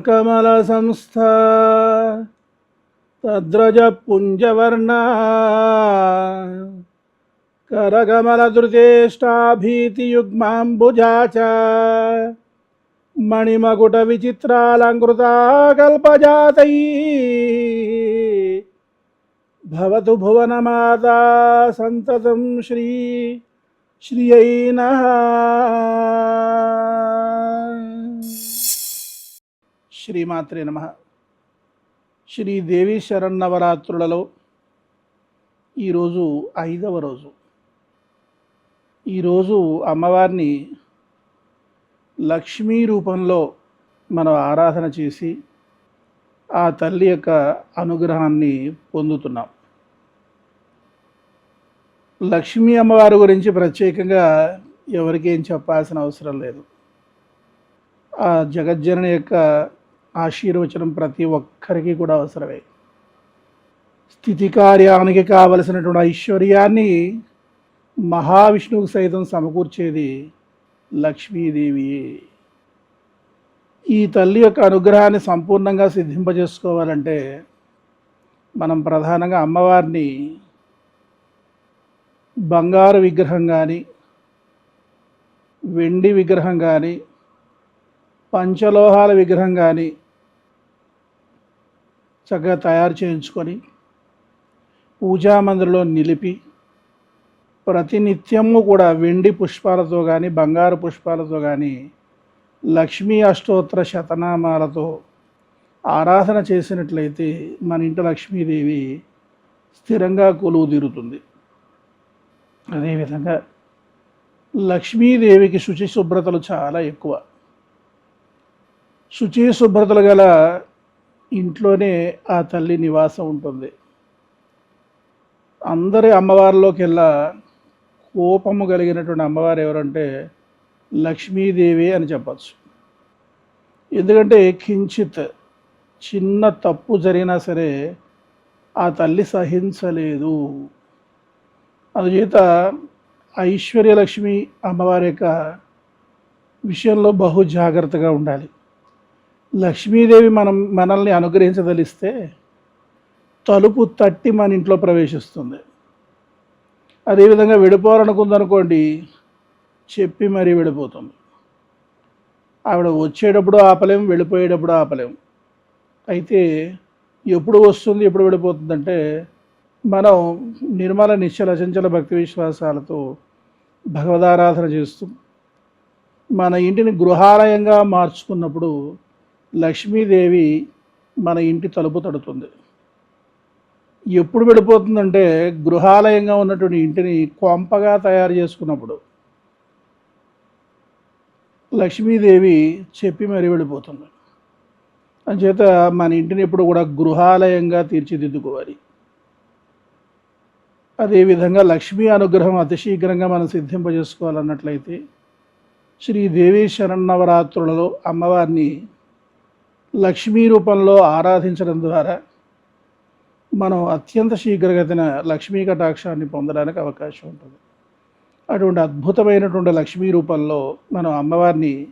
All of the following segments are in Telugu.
करकमलसंस्था तद्रजपुञ्जवर्णा। करकमलधृतेष्टाभीतियुग्माम्बुजा च। मणिमकुटविचित्रालङ्कृता कल्पजातैः भवतु भुवनमाता सन्ततं श्री श्रियै नः శ్రీమాత్రే నమ. శ్రీదేవి శరన్నవరాత్రులలో ఈరోజు ఐదవ రోజు. ఈరోజు అమ్మవారిని లక్ష్మీ రూపంలో మనం ఆరాధన చేసి ఆ తల్లి యొక్క అనుగ్రహాన్ని పొందుతున్నాం. లక్ష్మీ అమ్మవారి గురించి ప్రత్యేకంగా ఎవరికేం చెప్పాల్సిన అవసరం లేదు. ఆ జగజ్జనని యొక్క ఆశీర్వచనం ప్రతి ఒక్కరికి కూడా అవసరమే. స్థితి కార్యానికి కావలసినటువంటి ఐశ్వర్యాన్ని మహావిష్ణువుకు సైతం సమకూర్చేది లక్ష్మీదేవి ఈ తల్లి యొక్క అనుగ్రహాన్ని సంపూర్ణంగా సిద్ధింపజేసుకోవాలంటే మనం ప్రధానంగా అమ్మవారిని బంగారు విగ్రహం కానీ వెండి విగ్రహం కానీ పంచలోహాల విగ్రహం కానీ చక్కగా తయారు చేయించుకొని పూజా మందిరంలో నిలిపి ప్రతినిత్యము కూడా వెండి పుష్పాలతో కానీ బంగారు పుష్పాలతో కానీ లక్ష్మీ అష్టోత్తర శతనామాలతో ఆరాధన చేసినట్లయితే మన ఇంటి లక్ష్మీదేవి స్థిరంగా కొలువు తీరుతుంది. అదేవిధంగా లక్ష్మీదేవికి శుచి శుభ్రతలు చాలా ఎక్కువ. శుచి శుభ్రతలు గల ఇంట్లోనే ఆ తల్లి నివాసం ఉంటుంది. అందరి అమ్మవారిలోకెల్లా కోపము కలిగినటువంటి అమ్మవారు ఎవరంటే లక్ష్మీదేవి అని చెప్పచ్చు. ఎందుకంటే కించిత్ చిన్న తప్పు జరిగినా సరే ఆ తల్లి సహించలేదు. అందుచేత ఐశ్వర్యలక్ష్మి అమ్మవారి యొక్క విషయంలో బహు జాగ్రత్తగా ఉండాలి. లక్ష్మీదేవి మనం మనల్ని అనుగ్రహించదలిస్తే తలుపు తట్టి మన ఇంట్లో ప్రవేశిస్తుంది. అదేవిధంగా విడిపోవాలనుకుందనుకోండి చెప్పి మరీ విడిపోతుంది ఆవిడ వచ్చేటప్పుడు ఆపలేం వెళ్ళిపోయేటప్పుడు ఆపలేం. అయితే ఎప్పుడు వస్తుంది ఎప్పుడు వెళ్ళిపోతుందంటే మనం నిర్మల నిశ్చల చంచల భక్తి విశ్వాసాలతో భగవదారాధన చేస్తూ మన ఇంటిని గృహాలయంగా మార్చుకున్నప్పుడు లక్ష్మీదేవి మన ఇంటి తలుపు తడుతుంది. ఎప్పుడు వెళ్ళిపోతుందంటే గృహాలయంగా ఉన్నటువంటి ఇంటిని కొంపగా తయారు చేసుకున్నప్పుడు లక్ష్మీదేవి చెప్పి మరీ వెళ్ళిపోతుంది. అంచేత మన ఇంటిని ఎప్పుడు కూడా గృహాలయంగా తీర్చిదిద్దుకోవాలి. అదేవిధంగా లక్ష్మీ అనుగ్రహం అతి శీఘ్రంగా మనం సిద్ధింపజేసుకోవాలన్నట్లయితే శ్రీదేవి శరన్నవరాత్రులలో అమ్మవారిని లక్ష్మీ రూపంలో ఆరాధించడం ద్వారా మనం అత్యంత శీఘ్రగతిన లక్ష్మీ కటాక్షాన్ని పొందడానికి అవకాశం ఉంటుంది. అటువంటి అద్భుతమైనటువంటి లక్ష్మీ రూపంలో మనం అమ్మవారిని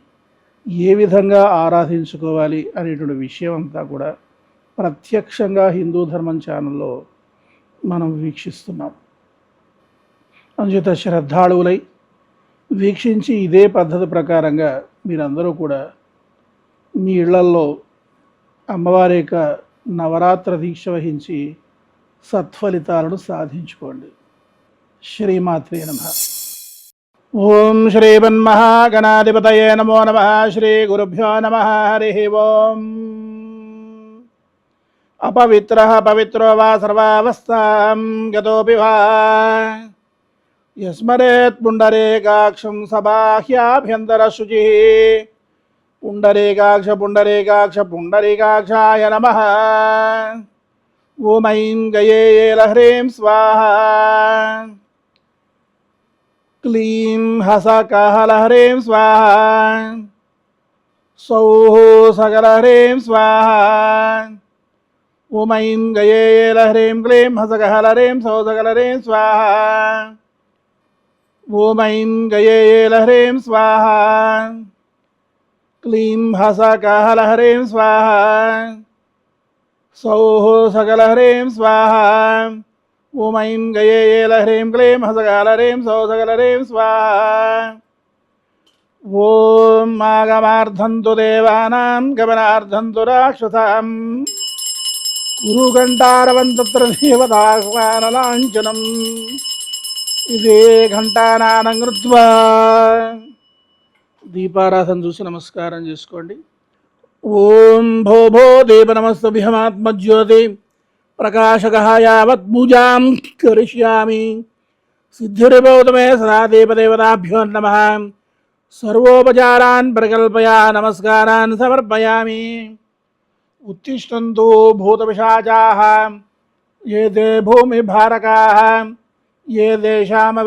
ఏ విధంగా ఆరాధించుకోవాలి అనేటువంటి విషయం అంతా కూడా ప్రత్యక్షంగా హిందూ ధర్మం ఛానల్లో మనం వీక్షిస్తున్నాం. అందుచేత శ్రద్ధాళువులై వీక్షించి ఇదే పద్ధతి ప్రకారంగా మీరందరూ కూడా మీ ఇళ్ళల్లో అమ్మవారి యొక్క నవరాత్ర దీక్ష వహించి సత్ఫలితాలను సాధించుకోండి. శ్రీమాత్రే నమ. ఓం శ్రీమన్మహాగణాధిపతయే నమో నమ. శ్రీ గురుభ్యో నమ. హరి ఓం. అపవిత్ర పవిత్రో వా సర్వావస్థాం గతోపి వా. యస్మరేత్ పుండరేకాక్షం సబాహ్యాభ్యంతర శుచి పుండరీకాక్ష పుండరీకాక్ష పుండరీకాక్షాయ నమ. ఓమైం గయేల హ్రీం స్వాహ. క్లీం హసకహల హ్రీం స్వాహ. సౌహ సకల హ్రీం స్వాహ. ఓమైం గయేల హ్రీం క్లీం హసకహల హ్రీం సౌ సకల హ్రీం స్వాహ. ఓమైం గయేల హ్రీం స్వాహ. क्लीं हसकहल हसकहलहरीं स्वाहा। सौः सकलहरीं स्वाहा। ॐ ऐं गए ये लह्रीं क्लीं हसकहलहरीं सौ सकल सकलहरीं स्वाहा। ॐ मागमार्धन्तु देवानां, गमनार्धन्तु राक्षसाम्। गुरुघण्टारवं तत्र देवदाह्वानलाञ्चनम् इति घण्टानानं कृत्वा దీపారాధన చూసి నమస్కారం చేసుకోండి. ఓం భోభో దీప నమస్త విహమాత్మజ్యోతి ప్రకాశక యావత్ పూజాం కరిష్యామి. సిద్ధిరిభూతమే సదా దీపదేవతాభ్యో నమ. సర్వోపచారాన్ ప్రకల్పయా నమస్కారాన్ సమర్పయామి. ఉత్తిష్టంతు భూతపిశాచా. ఏ దే భూమిభారకా ఏ దేశామ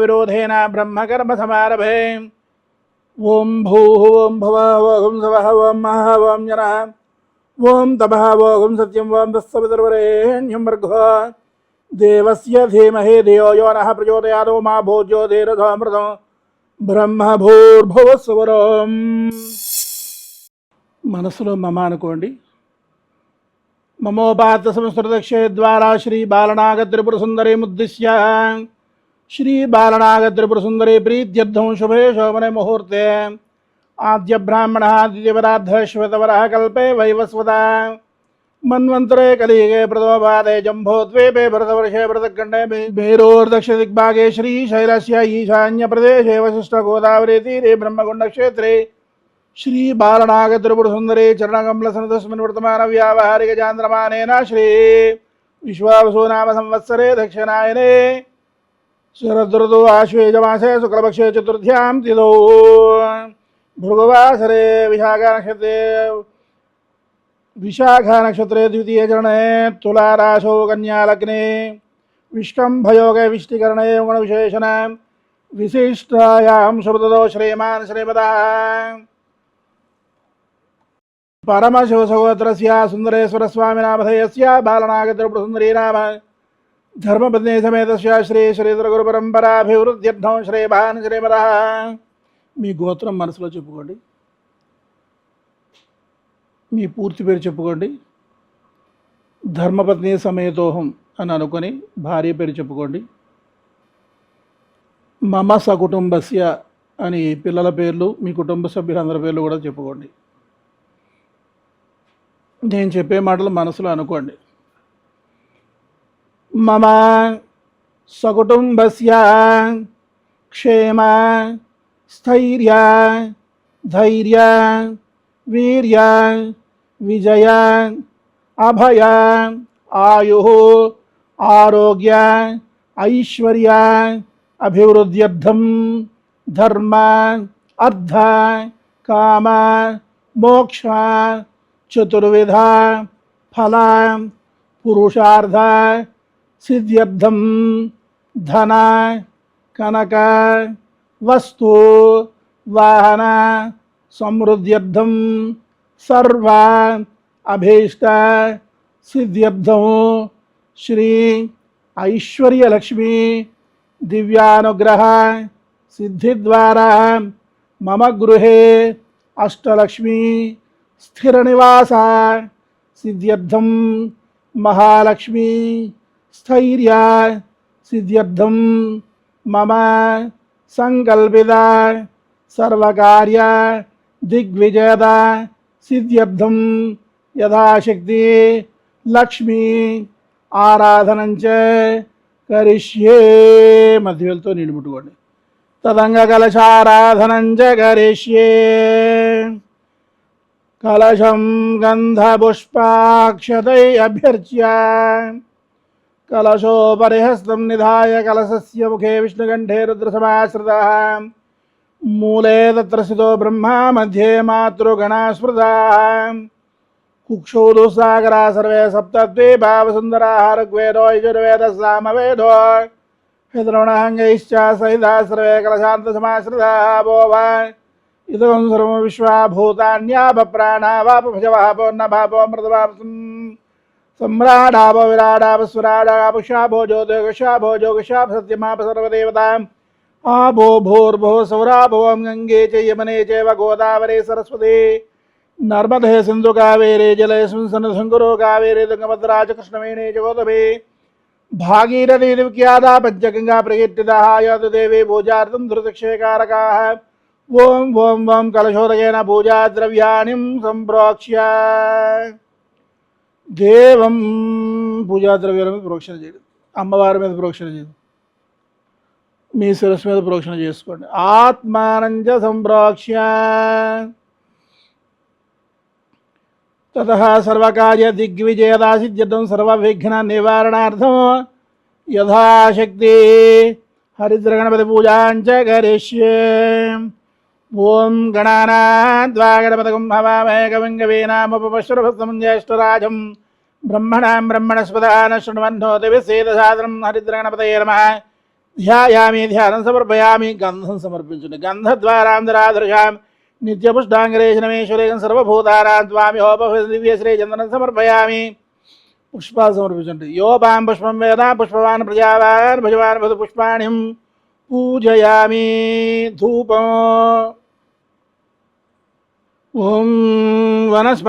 బ్రహ్మకర్మ సమారభే. ఓం భూః ఓం భవః ఓం సవః ఓం మహ ఓం ఓం తపః ఓం సత్యం ఓం దస్సవితర్వరేణ్యం వర్గో. దేవస్య ధీమహి ధియో యో నః ప్రచోదయాదో మా భోజ్యోతిరథామృతం బ్రహ్మభూర్భువస్వరం మనసులో మమ అనుకోండి. మమోపాత సంస్కృత ద్వారా శ్రీ బాలనాగ త్రిపుర సుందరి ముద్దిశ్య श्री बालनाग त्रिपुरसुंदरी प्रीत्यर्थम शुभे शोभने मुहूर्ते। आद्य ब्राह्मण द्वितीयपराध श्वेतवर कल्पे वैवस्वता। मन्वंतरे कलिगे प्रथमपादे जम्भोद्वीपे भरतवर्षे भरतखण्डे भेरोर्दक्षदिग्भागे श्रीशैलस्य ईशान्यप्रदेशे वसिष्ठगोदावरीतीरे ब्रह्मकुण्डक्षेत्रे। श्रीबालनाग त्रिपुरसुन्दरी चरणकमलसनतस्मिन् वर्तमानव्यावहारिकचान्द्रमानेन श्री विश्वावसो नाम संवत्सरे दक्षिणायने। शरदुर्दो आश्वेजमासे शुक्लपक्षे चतुर्थ्यां तिथौ। भृगवासरे विशाखानक्षत्रे विशाखानक्षत्रे द्वितीयचरणे तुलाराशौ कन्यालग्ने। विष्कम्भयोगे विष्टिकरणे विशेषण विशिष्टायां सुहृदो श्रीमान् श्रीमदः परमशिवसहोत्रस्य सुन्दरेश्वरस्वामिनामधेयस्य बालनागतिरुप्रसुन्दरी नाम ధర్మపత్ని సమేతస్య శ్రీ శ్రీధర గురు పరంపరాభివృద్ధ్యర్థం శ్రీమాన్ శ్రీమర మీ గోత్రం మనసులో చెప్పుకోండి. మీ పూర్తి పేరు చెప్పుకోండి. ధర్మపత్ని సమేతోహం అని అనుకొని భార్య పేరు చెప్పుకోండి. మమ సకుటుంబస్య అని పిల్లల పేర్లు మీ కుటుంబ సభ్యులందరి పేర్లు కూడా చెప్పుకోండి. నేను చెప్పే మాటలు మనసులో అనుకోండి. मम सकुटुम्बस्य क्षेम स्थर्य धैर्य वीर विजय अभय आयु आरोग्य ऐश्वर्य अभिवृद्ध्यर्थम धर्म अर्ध काम मोक्ष चतुर्विध फल पुरुषार्ध सिद्ध्यब्धं धन, कनक, वस्तु, वाहन समृद्ध्यब्धं सर्व, अभीष्ट सिद्ध्यब्धो श्री ऐश्वर्यलक्ष्मी, दिव्यानुग्रह, सिद्धिद्वारा, मम गृह अष्टलक्ष्मी, स्थिरनिवास सिद्ध्यब्धं महालक्ष्मी। స్థైర్య సిద్ధ్యర్థం మమ సంకల్పిత సర్వకార్య దిగ్విజయత సిద్ధ్యర్థం యథాశక్తి లక్ష్మి ఆరాధనంచ కరిష్యే మధ్యవేలతో నీళ్ళు ముట్టుకోండి. తదంగ కలశారాధనంచ కరిష్యే। కలశం గంధపుష్పాక్షతై అభ్యర్చ్య। కలశోపరిహస్తం నిధాయ కలశస్య ముఖే విష్ణుకంఠే రుద్రసమాశ్రిత మూలే తత్ర స్థితో బ్రహ్మ మధ్యే మాతృగణా స్మృతా కుక్షౌ దుస్సాగరా సర్వే సప్తద్వీపా వసుందరా ఋగ్వేదో యజుర్వేద సామవేదో యద్రవణాంగైశ్చ సహితా సర్వే కలశాంతసమాశ్రితా భోవా ఇదం సర్వం విశ్వాభూతాన్యాపప్రాణావాపభజవాపో सम्राडाव सम्राडाभ विराडाभ स्वराडाभुषाभो ज्योतिषाभो जोगशाभ सत्यमाप सर्वदेवता आभो भोर्भो सौराभवं गंगे च यमने चैव गोदावरे सरस्वती। नर्मदे सिन्धु कावेरे जलेस्मिन् सनसङ्कुरो कावेरे तुङ्गभद्रा च कृष्णवेणे च गोतमे भागीरथीदिव्यादा पञ्चगङ्गा प्रकीर्तिताः यातु देवी पूजार्थं धृतक्षयकारकाः। ॐ ॐ वं कलशोदकेन पूजा द्रव्याणिं सम्प्रोक्ष्य। దేవం పూజాద్రవ్యాల మీద ప్రోక్షణ చేయడం. అమ్మవారి మీద ప్రోక్షణ చేయడం. మీ శిరస్సు మీద ప్రోక్షణ చేసుకోండి. ఆత్మానంజ సంప్రోక్ష్య తత సర్వకార్య దిగ్విజయదాసిద్ధ్యర్థం సర్వవిఘ్న నివారణార్థం యథాశక్తి హరిద్రగణపతి పూజాంచ కరిష్యే. ఓం గణానా గణపతకం హవామహే జ్యేష్ఠరాజం బ్రహ్మణాం బ్రహ్మణస్పదాన శృణ్వన్నోతి విసేదసాదనం హరిద్రగణపతయ నమ ధ్యాయామి ధ్యానం సమర్పయామి గంధం సమర్పించండి గంధద్వారాంధ్రాదృశాం నిత్యపుష్టాంగరేశనమేశ్వరేకం సర్వభూతారాం స్వామి హోప దివ్యశ్రీ చందనం సమర్పయామి పుష్పాలు సమర్పించండి యోపాం పుష్పం వేద పుష్పవాన్ ప్రజావాన్ భజవాన్ పుష్పాణి పూజయామి ధూపం ओम वनस्पतिर्भवैर्दिव्यनागंधसमग्रे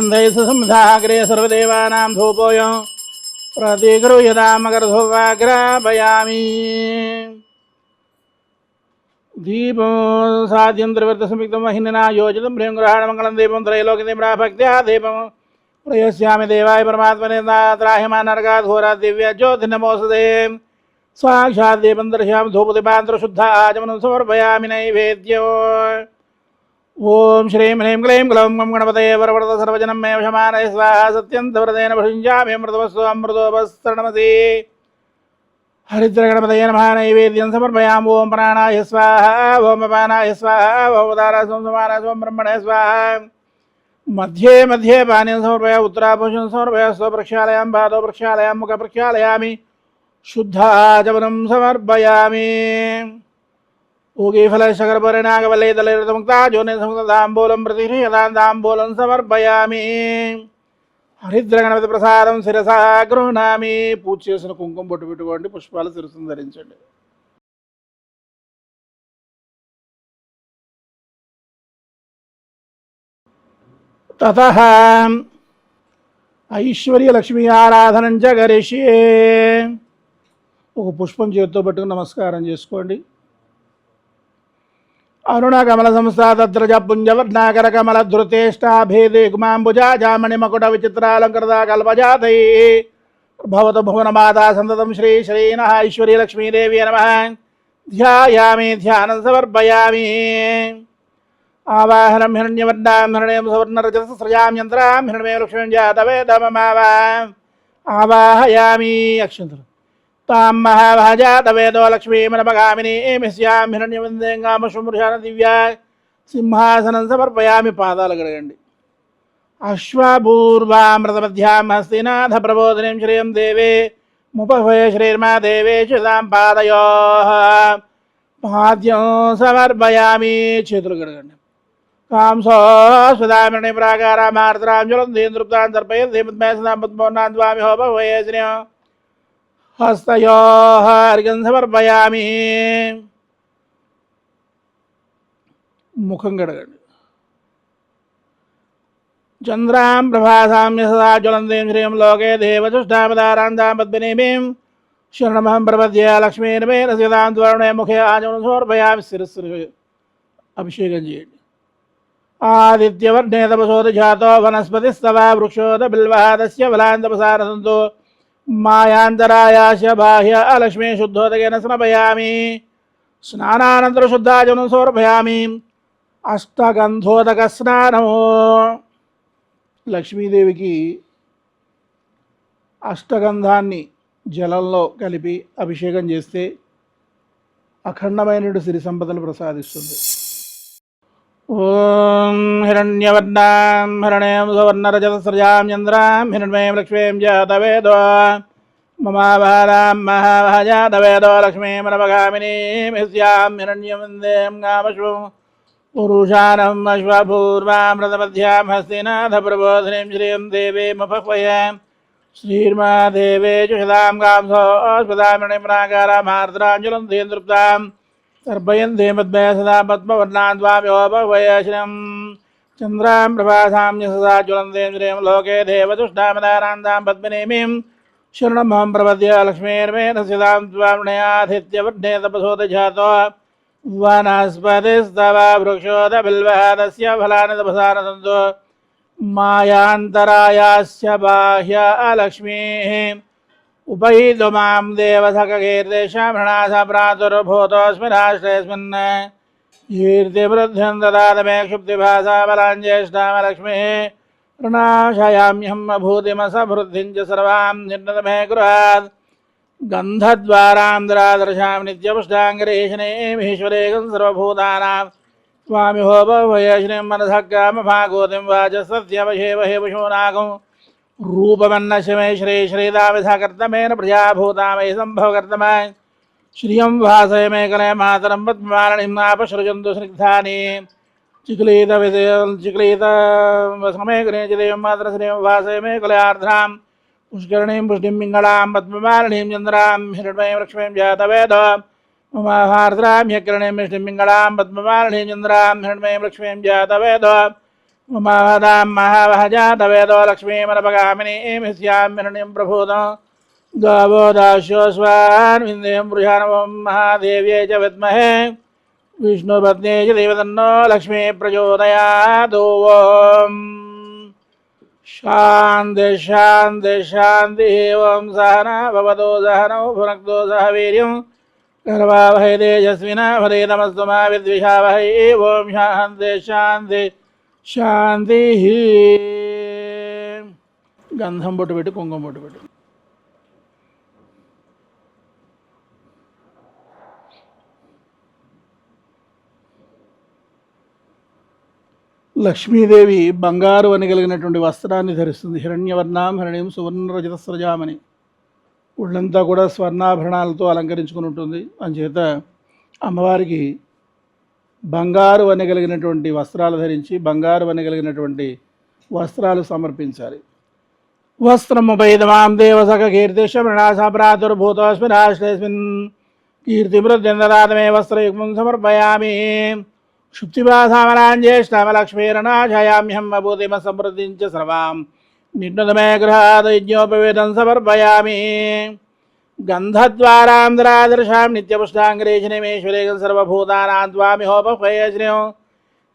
सर्वेवा ॐ वनस्पतिर्भवेर्दिव्यैनानागन्धैः संसाग्रे सर्वदेवानां दीप प्रतिगुरु यदा मकरधोवाग्रापयामि दीपो साध्यन्तर्वृत्तसंयुक्तं महिनिना मंगल दीपम त्रैलोक त्रैलोक्यदीम्रा भक्त दीपम प्रयस्यामि देवाय परमात्मने ज्योति नमोसदे साक्षात् दीपं दर्शयामि धूपदीपान्तरशुद्धा आचमनं समर्पयामि नैवेद्यो। ఓం శ్రీం హ్రీం క్లీం గ్లౌం గం గణపతయే వరవరద సర్వజనం మే వశమానయ స్వాహ సత్యంతవ్రతేన భుంజామి అమృతవస్సు అమృతోపస్తరణమసి హరిద్రగణపతయ నమ నైవేద్యం సమర్పయాం ఓం ప్రాణాయ స్వాహ ఓం అపానాయ స్వాహ ఓం ఉదారాయ సోం సమానాయ సోం బ్రహ్మణాయ స్వాహ మధ్యే మధ్యే పానీయం సమర్పయ ఉత్తరాభూషణం సమర్పయ స్వప్రక్షాళయాం పాదో ప్రక్షాళయాం ముఖ ప్రక్షాళయామి శుద్ధాచమనం సమర్పయామి ఊగీఫల శకరపరిణాగవల్లే తలైరతముక్త జోనే సమర్పయామి. హరిద్ర గణపతి ప్రసాదం శిరసా గృహణామి. పూజ చేసిన కుంకుమ బొట్టు పెట్టుకోండి పుష్పాలు శిరస్సును ధరించండి. తత ఐశ్వర్య లక్ష్మీ ఆరాధనం చ గరిషే. ఒక పుష్పం చేతితో పట్టుకుని నమస్కారం చేసుకోండి. అరుణకమల సంస్థాత్రజ పుంజవర్ణాకర కమల ధృతేష్టాభేదే గుమాంబుజా జామణి మకుట విచిత్రాలంకృత కల్పజాతై భవత భువన మాతా సంతతం శ్రీ శ్రీన ఐశ్వర్య లక్ష్మీదేవి నమ ధ్యాయామి ధ్యానం సమర్పయామి ఆవాహనం హిరణ్యవర్ణాం హిరణ్యం సువర్ణరజత సృజాం యంత్రాం హిరణ్యమే లక్ష్మీం జాతవేదమమావా ఆవాహయామి అక్షంతరం తాం మహాభాజాతవేదో లక్ష్మీమనమగామినీమిస్యాం హిరణ్యవందేంగామశుమృషాన దివ్యా సింహాసనం సమర్పయామి పాదాలు కడగండి. అశ్వభూర్వామృతమధ్యాం హస్తినాథ ప్రబోధనం శ్రేయం దేవే ముపభయ శ్రీర్మా దేవే చిదాం పాదయో. పాద్యం సమర్పయామి చేతులు కడగండి. కాంసోస్వదామిరణి ప్రాకారామార్ద్రాంజలం దీంద్రుప్తాన్ తర్పయ ధీమద్మేసనాం ద్వామి స్వామి హోపవయశ్రియం హస్తయో అర్ఘం సమర్పయామి ముఖం కడగండి చంద్రాం ప్రభాసామ్య సదా జ్వలంతీం శ్రీం లోకే దేవచుష్టాపదారాంతాం పద్మినీమీం శరణమహం ప్రపద్య లక్ష్మీర్మే రసిదాం త్వరణే ముఖే ఆచమనం సమర్పయామి శిరస్సు అభిషేకం చేయండి ఆదిత్యవర్ణే తపసోద జాతో వనస్పతిస్తవా వృక్షోద బిల్వహాదస్య బలాంతపసారసంతో మాయాంతరాయాశ బాహ్య అలక్ష్మీ శుద్ధోదకేన స్నపయామి స్నానానంతర శుద్ధాజను సమర్పయామి అష్టగంధోదక స్నానము లక్ష్మీదేవికి అష్టగంధాన్ని జలంలో కలిపి అభిషేకం చేస్తే అఖండమైన సిరి సంపదలు ప్రసాదిస్తుంది. ॐ हिरण्यवर्णां हिरण्यं सुवर्णरजतसृजां चन्द्रां हिरण्मयं लक्ष्मीं जातवेदो ममाभारां महाभाजातवेदो लक्ष्मीमरमगामिनीं हिस्यां हिरण्यं वन्दें श्रीर्मा देवे च शतां कां सोऽस्पदामिणिम्राकारामार्द्राञ्जलं धीन्दृप्ताम् सर्पयन्धेमद्मय चन्द्रां प्रभासां सदा ज्वलन्तेन्द्रियं लोके देवतुष्टामदारान्तां पद्मनेमीं। शरणमहं प्रपद्य लक्ष्मीर्मेन सिदां त्वामणयाधित्यवर्णे तपसोदजातो वनस्पतिस्तव वृक्षोदबिल्वः तस्य फलानि मायान्तरायास्य उपैतु माँ देवसखगीर्देशाभ्रणासभ्रातुर्भूतोऽस्मिनाश्रयस्मिन् कीर्तिवृद्धिं ददातमे क्षुब्धिभासाबलाञ्जेष्ठामलक्ष्मीः प्रणशायाम्यहम् अभूतिमसभृद्धिं च सर्वां निर्णतमे गृहात् गन्धद्वारां दरादृशां सर्वभूतानां स्वामिहोपभयश्रीं मनसः कामभागोतिं वाचः सत्यमशेवहे पशूनागम् रूपमन्नशमे श्री श्रीदाविधाकर्तमेन प्रजाभूतामयि सम्भवकर्तमाय। श्रियं वासय मे कले मातरं पद्मारणिं नापसृजन्तु स्निग्धानि चिक्लीत चिक्लीत समे कले चिदेवं मातर श्रियं वासय मे कले आर्द्रां। पुष्करणीं पुष्टिं पिङ्गळां पद्ममारणीं चन्द्रां। हिरण्मयीं लक्ष्मीं जातवेद। ममाहार्द्रां ह्यकरणीं मिष्टिं पिङ्गळां पद्ममारणीं चन्द्रां। हिरण्मयीं लक्ष्मीं जातवेद। ममादां महावहजातवेदो लक्ष्मीमनपगामिनीं स्याम्यरणीं प्रभूत। गावो दास्योस्वान् विन्देयं वृषाणवं महादेव्यै च विद्महे। विष्णुपत्नी च देवतन्नो लक्ष्मी प्रचोदयादो ॐ शान्ति शान्ति, शान्तिः ॐ सहना भवतो सहनौ भुनक्तो सह वीर्यं गर्वावहै तेजस्विना भरेतमस्तु मा विद्विषावहै ॐ शान्ति शान्ति। శాంతి గంధం బొట్టు పెట్టి కుంకుమ బొట్టు పెట్టు. లక్ష్మీదేవి బంగారు అని కలిగినటువంటి వస్త్రాన్ని ధరిస్తుంది. హిరణ్యవర్ణం హిరణ్యం సువర్ణ రజత ఒళ్ళంతా కూడా స్వర్ణాభరణాలతో అలంకరించుకుని ఉంటుంది. అంచేత అమ్మవారికి బంగారు అని కలిగినటువంటి వస్త్రాలు ధరించి బంగారు అని కలిగినటువంటి వస్త్రాలు సమర్పించాలి. వస్త్రము పైదమాం దేవసక కీర్తిశమృణాస ప్రాతుర్భూతోస్మిన్ రాష్ట్రేస్మిన్ కీర్తిమృద్యందరాతమే వస్త్రయుగ్మం సమర్పయామి. క్షుప్తిపాసామలాంజ్యేష్టామలక్ష్మీరణాశయామ్యహం అభూతిమ సమృద్ధించ సర్వాం. నిండుదమే గృహాదయజ్ఞోపవేదం సమర్పయామి. గంధద్వారాంధ్రాదర్శాం నిత్యపుష్టాంగరేశనిమేశ్వరేగం సర్వభూతానాం త్వామిహోపయశ్రియం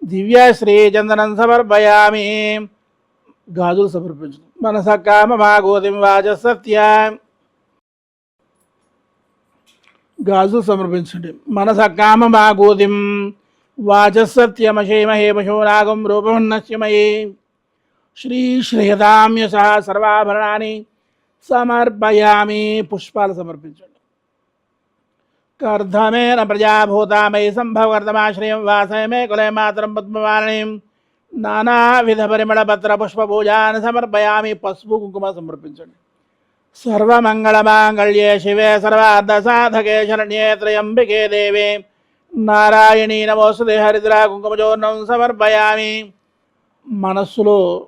దివ్య శ్రీచందనం సమర్పయామి గాజులు సమర్పించు మనస కామ మాగోదిం వాచ సత్య గాజులు సమర్పించండి మనస కామ మాగోదిం వాచ సత్యమశేమహే పశూనాగం రూపమున్నశ్యమయే శ్రీ శ్రీయదామ్యస సర్వాభరణాన్ని సమర్పయామి పుష్పాలు సమర్పించండి. కర్ధమేన ప్రజాభూతామై సంభవర్ధమాశ్రయం వాసయమే కులే మాత్రం పద్మవారణీం నానావిధ పరిమళ పత్ర పుష్ప పూజాన్ని సమర్పయామి పసుపు కుంకుమ సమర్పించండి. సర్వమంగళమాంగళ్యే శివే సర్వార్థ సాధకే శరణ్యే త్రయంబికే దేవే. నారాయణీ నమోస్తుతే హరిద్రా కుంకుమచూర్ణం సమర్పయామి. మనస్సులో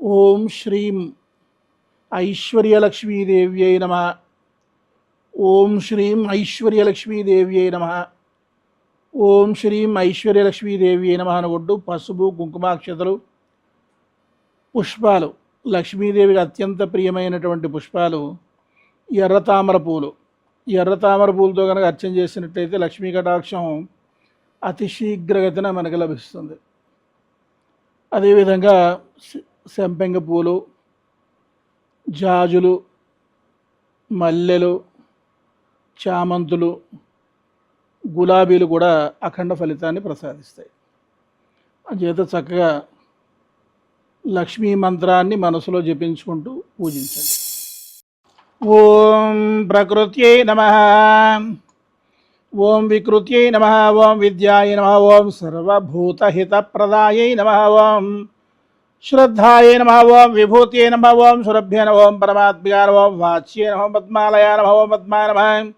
ఓం శ్రీం ఐశ్వర్యలక్ష్మీదేవ్యై నమ. ఓం శ్రీం ఐశ్వర్యలక్ష్మీదేవ్యై నమ. ఓం శ్రీం ఐశ్వర్యలక్ష్మీదేవ్యై నమ అనగొడ్డు పసుపు కుంకుమాక్షతలు పుష్పాలు. లక్ష్మీదేవికి అత్యంత ప్రియమైనటువంటి పుష్పాలు ఎర్ర తామర పూలు. ఎర్ర తామర పూలతో కనుక అర్చన చేసినట్లయితే లక్ష్మీ కటాక్షం అతి శీఘ్రగతిన మనకు లభిస్తుంది. అదేవిధంగా సెంపెంగ పూలు జాజులు మల్లెలు చామంతులు గులాబీలు కూడా అఖండ ఫలితాన్ని ప్రసాదిస్తాయి. చేత చక్కగా లక్ష్మీ మంత్రాన్ని మనసులో జపించుకుంటూ పూజించండి. ఓం ప్రకృత్యై నమ. ఓం వికృత్యై నమ. ఓం విద్యాయ నమ. ఓం సర్వభూతహితప్రదాయై నమ. ఓం श्रद्धाये नम ओं विभूतये नम ओं सुरभ्य नम ओं नम ओं वाच्ये नम पद्मालया नम ओं पद्मा नम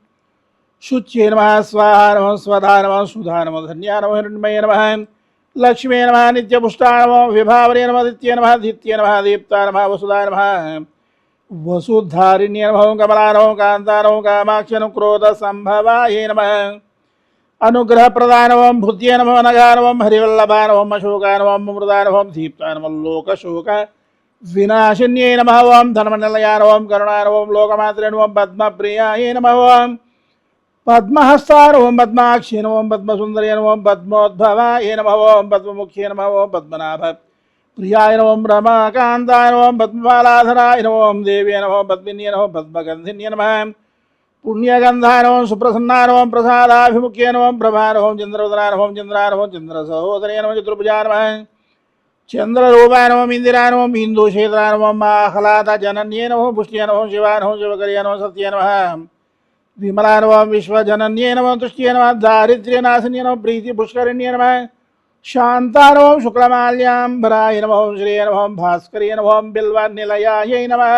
शुच्य नम स्वाहा नम स्वधा नम सुधा नम धन्या नम हिरण्मये नम लक्ष्मी नम निपुष्टा नम विभावरे नम दित्ये नम धित्ये नम दीप्ता नम वसुधा नम वसुधारिण्य नम कमलाम नम कांता नम कामाक्ष क्रोध संभवाये नम अनुग्रह प्रदानवम भूत्य अनगानवम हरिवल्लभानवम, अशोकानवम, अमृतानवम, दीप्तानवम, लोकशोक विनाशिन्ये नमः वम धर्मनिलयानवम, करुणानवम लोकमात्रेणवम पद्मप्रियाये नमः वम पद्महस्तारवम पद्माक्षिनवम, पद्मसुन्दर्यनवम, पद्मोद्भवाय नमः वम पद्ममुख्ये नमः ओम पद्मनाभ प्रियाय नमः रमाकान्ताय नमः पद्मबालाधराय नमः देव्ये नमः पद्मिन्ये नमः पद्मगन्धिन्ये नमः। पुण्यगन्धानवं सुप्रसन्नानवं प्रसादाभिमुख्यनवं प्रभानवं चन्द्रवदनानवं चन्द्रानवं चन्द्रसहोदरेणवं चतुर्भुजानवः चन्द्ररूपानवम् इन्दिरानवम् इन्दुक्षेत्रानवम् आह्लादजनन्येनवं पुष्ट्यनवं शिवानवं शिवकर्यनवं सत्यनवः विमलानवं विश्वजनन्येनवं तुष्ट्यनवं दारिद्र्यनाशिन्यनवं प्रीतिपुष्करिण्यनवः शान्तानवं शुक्लमाल्याम्बराय नमः श्रीयनवं भास्कर्यनवं बिल्वानिलयायै नमः।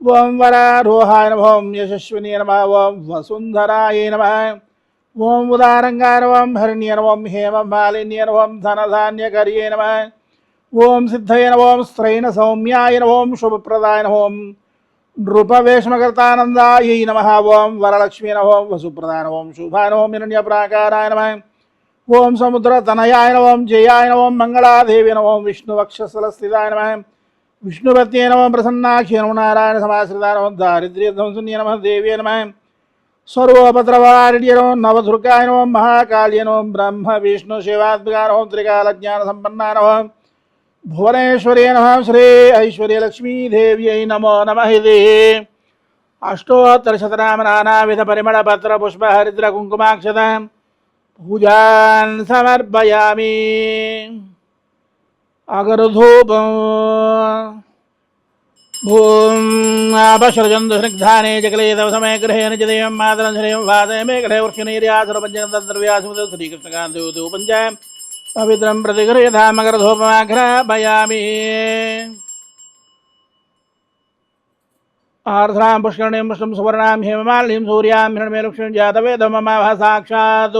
నమో తుష్ట్య నమ ఓం వరారోహాయ నమోం యశస్విని నమ ఓం వసుంధరాయ నమ ఓం ఉదారంగాయ నవం హరిణ్య నవం హేమం మాలిన్య నవం ధనధాన్యకర్యే నమ ఓం సిద్ధయ నమోం స్త్రైణ సౌమ్యాయ నమోం శుభప్రదాయ నమోం నృపవేషమకర్తానందాయ నమ ఓం వరలక్ష్మీ నమోం వసుప్రదాయ నమోం శుభాయ నమోం హిరణ్యప్రాకారాయ నమ ఓం సముద్రతనయాయ నవం జయాయ నవం మంగళాదేవి నవం విష్ణువక్షస్థలస్థితాయ నమ विष्णुपत्ये नम प्रसन्नाक्षी नमो नारायण सामश्रिता नमो दारिद्र्यध्वंसुन्ये नम देव्ये नम। स्वरोपद्रवाड्य नमो नवदुर्गाय नमो महाकाल्य नमो ब्रह्म विष्णु शिवाद्गार नम त्रिकाल ज्ञान संपन्ना नमः। भुवनेश्वरी नम श्री ऐश्वर्य लक्ष्मी ऐश्वर्यलक्ष्मीदेव्यै नमो नम हृदय अष्टोत्तर शतनाम नाना विध परिमल पत्र पुष्प हरिद्र कुंकुमाक्षत पूजा समर्पयामी। अगरुधूप भूमापसृजन्तस्निग्धाने जकलेदवसमे गृहे निजदेवं मातरञ्जनेयं वादयमे गृहे वृक्षणीर्यासुरपञ्चतद्रव्यासुमतो श्रीकृष्णकान्तोपञ्चां पवित्रं प्रतिगृह्यथा आर्द्रां पुष्करणीं पुष्टं सुवर्णां हेममालिं सूर्यां हिरण्मेलक्ष्मीं जातवेदममाभः साक्षात्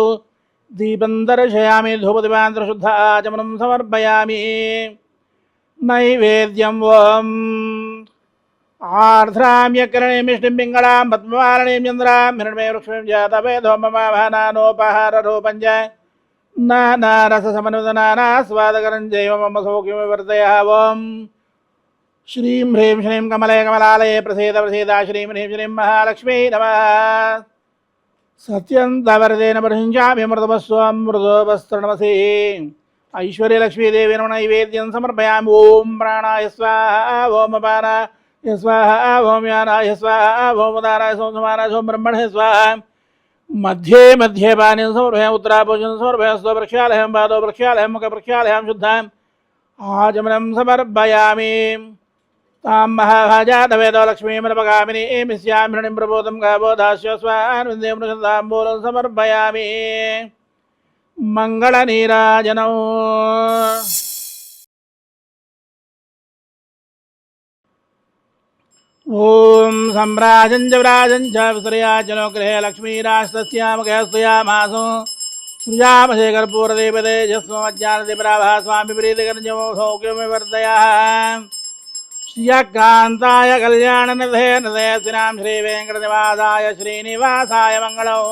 दीपं दर्शयामि धूपदीपान्तरशुद्ध आचमनं समर्पयामि। नैवेद्यं वम् आर्द्रां यकरणीमिष्टिं पिङ्गळां पद्ममालिनीं चन्द्रां हिरण्मे लक्ष्मीं जातवेदममाभः नानोपहाररूपं च नानारससमनुदनानास्वादकरं जैव मम सौख्यमवर्धय ओम् श्रीं ह्रीं श्रीं कमले कमलालये प्रसीद प्रसीदा, श्रीं ह्रीं श्रीं महालक्ष्मी नमः। సత్యం తవరదేన పఠించామృతమస్వామృతోపస్తృణమసి ఐశ్వర్యలక్ష్మీదేవి నైవేద్యం సమర్పయామి. ఓం ప్రాణాయ స్వాహ ఓం అపాన స్వాహ ఓం యానాయ స్వాహ ఓముదారాయ సోమసమానాయ సోం బ్రహ్మణే స్వాహ. మధ్యే మధ్యే పానీయం సమర్పయం ఉత్తరాభోజనం సమర్పయం స్వ వృక్షాలయం పాదో వృక్షాలయం ముఖ వృక్షాలయం శుద్ధాం ఆచమనం సమర్పయామి. तां महाभाजातवेदो लक्ष्मीमनपगामिनीं स्यामिणिं प्रबोधं गावोधास्य स्वान्विन्देमृशताम्बूलं समर्पयामि सम्राजं विराजं च विसर्याचनो गृहे लक्ष्मीरास्तस्यामगस्तयामासु सृजामसे कर्पूरदेवतेजस्वमज्ञानदिपराभः स्वामि प्रीतिकर्जमो सौख्यमि శ్రీయకాంతాయ కళ్యాణనదే నదేశినాం శ్రీ వెంకటనివాసాయ శ్రీనివాసాయ మంగళం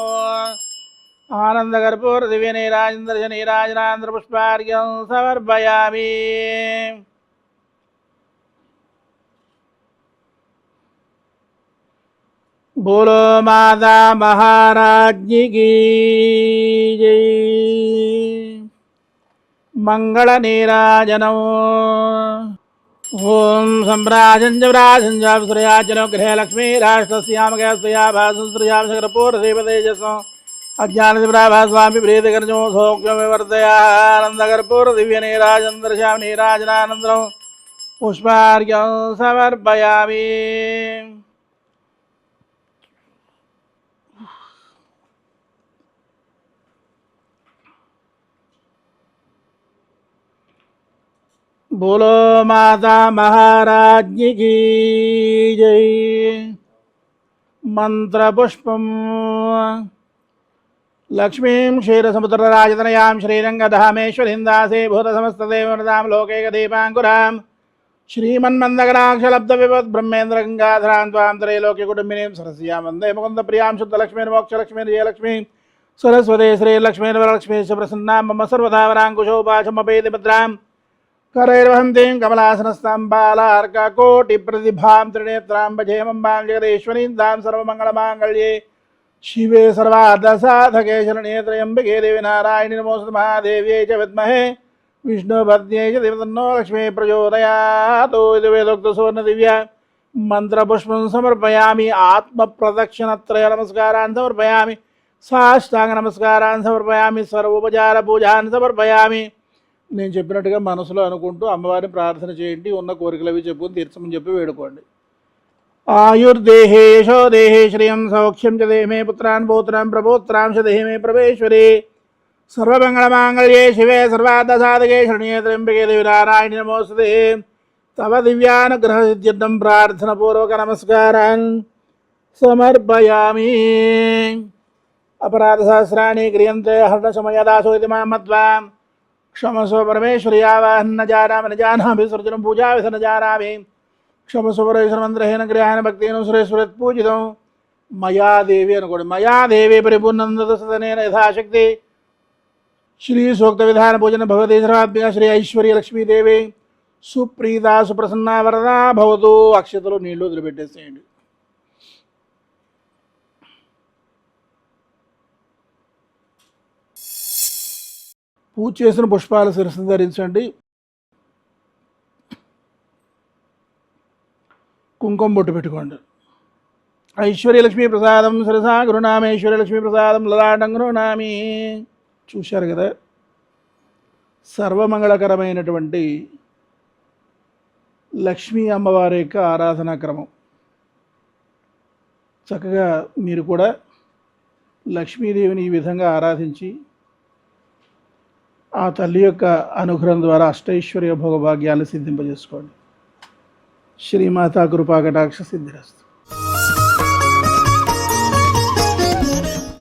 ఆనందకర్పూర దివ్య నీరాజేంద్ర నీరాజనాంధ్ర పుష్పార్ఘ్యం సమర్పయామి బోలో మాతా మహారాజ్ఞికి మంగళ నీరాజనము ॐ सम्राजञ्जराजञ्जाभिसुरयाचनोग्रहे लक्ष्मी राष्ट्रस्यामगस्त्वया भासंस्त्रयां सकर्पूरदेवतेजसो अज्ञानदिप्राभास्वामि प्रीतिकर्जो सौक्ष्मविवर्तयानन्दकर्पूरदिव्यनीराजन्दर्शामि नीराजनानन्दं पुष्पार्घ्यं समर्पयामि। बोलो माता महाराज की जय। मन्त्रपुष्पम् लक्ष्मीं क्षीरसमुद्रराजतनयां श्रीरङ्गधामेश्वरीं दासे भूतसमस्तदेवनतां लोके गदीपाङ्कुरां श्रीमन्मन्दगणाक्षलब्धविपद्ब्रह्मेन्द्रगङ्गाधरां त्वां त्रैलोक्यकुटुम्बिनीं सरस्यां वंदे मुकुन्दप्रियाँ शुद्धलक्ष्मीर्मोक्षलक्ष्मीर्यलक्ष्मी सरस्वती श्रीलक्ष्मी श्रीलक्ष्मीर्वरलक्ष्मीश्च प्रसन्नां मम सर्वदा वराङ्कुशोपाशमपेति करैर्वहन्तीं कमलासनस्तां बालार्ककोटिप्रतिभां त्रिनेत्रां भजेमम्बां जगदेश्वरीं तां सर्वमङ्गलमाङ्गल्ये। शिवे सर्वार्धसाधके शरण्ये त्र्यम्बके देवी नारायणि नमोऽस्तु च विद्महे। विष्णुपत्न्यै च देवतन्नो लक्ष्मी प्रचोदयातो। इति वेदोक्तसुवर्णदिव्या मन्त्रपुष्पं समर्पयामि। आत्मप्रदक्षिणत्रयनमस्कारान् समर्पयामि। साष्टाङ्गनमस्कारान् समर्पयामि। सर्वोपचारपूजान् समर्पयामि। నేను చెప్పినట్టుగా మనసులో అనుకుంటూ అమ్మవారిని ప్రార్థన చేయండి ఉన్న కోరికలు అవి చెప్పుకొని తీర్చమని చెప్పి వేడుకోండి. ఆయుర్దేహే దేహే శ్రియం సౌఖ్యం చ దేహమే పుత్రాన్ పౌత్రాన్ ప్రపౌత్రాం చ దేహమే ప్రవేశ్వరి. సర్వమంగళమాంగళ్యే శివే సర్వార్థసాధకే శరణ్యే త్ర్యంబకే దేవి నారాయణ నమోస్తే తవ దివ్యానుగ్రహ సిద్ధ్యర్థం ప్రార్థనపూర్వక నమస్కారాన్ సమర్పయామి. అపరాధ సహస్రాన్ని క్రియంతే హర్ణ సమయదాసో ఇది మత్వా क्षमस्व परमेश्वरी आवाहन न जानामि न जानामि सृजनं पूजा विध न जानामि क्षमस्व परेश्वरमन्त्रहेन गृहान भक्तेन सुरेश्वरत् पूजितं मया देवी అనుకోండి మయా దేవి పరిపూర్ణందసదనేన యథాశక్తి శ్రీ సూక్త విధాన పూజన భగవతి సర్వాత్మిక శ్రీ ఐశ్వర్య లక్ష్మీదేవి సుప్రీత సుప్రసన్న వరదా భవతు అక్షతలు నీళ్లు వదిలిపెట్టేసేయండి పూజ చేసిన పుష్పాల శిరస్సును ధరించండి కుంకుమ బొట్టు పెట్టుకోండి. ఐశ్వర్యలక్ష్మీ ప్రసాదం శిరసా గురునామి ఐశ్వర్యలక్ష్మీ ప్రసాదం లలాటం గురునామి. చూశారు కదా? సర్వమంగళకరమైనటువంటి లక్ష్మీ అమ్మవారి యొక్క ఆరాధనా క్రమం. చక్కగా మీరు కూడా లక్ష్మీదేవిని ఈ విధంగా ఆరాధించి ఆ తల్లి యొక్క అనుగ్రహం ద్వారా అష్టైశ్వర్య భోగభాగ్యాన్ని సిద్ధింపజేసుకోండి. శ్రీమాతా కృపాకటాక్ష సిద్ధిరస్తు.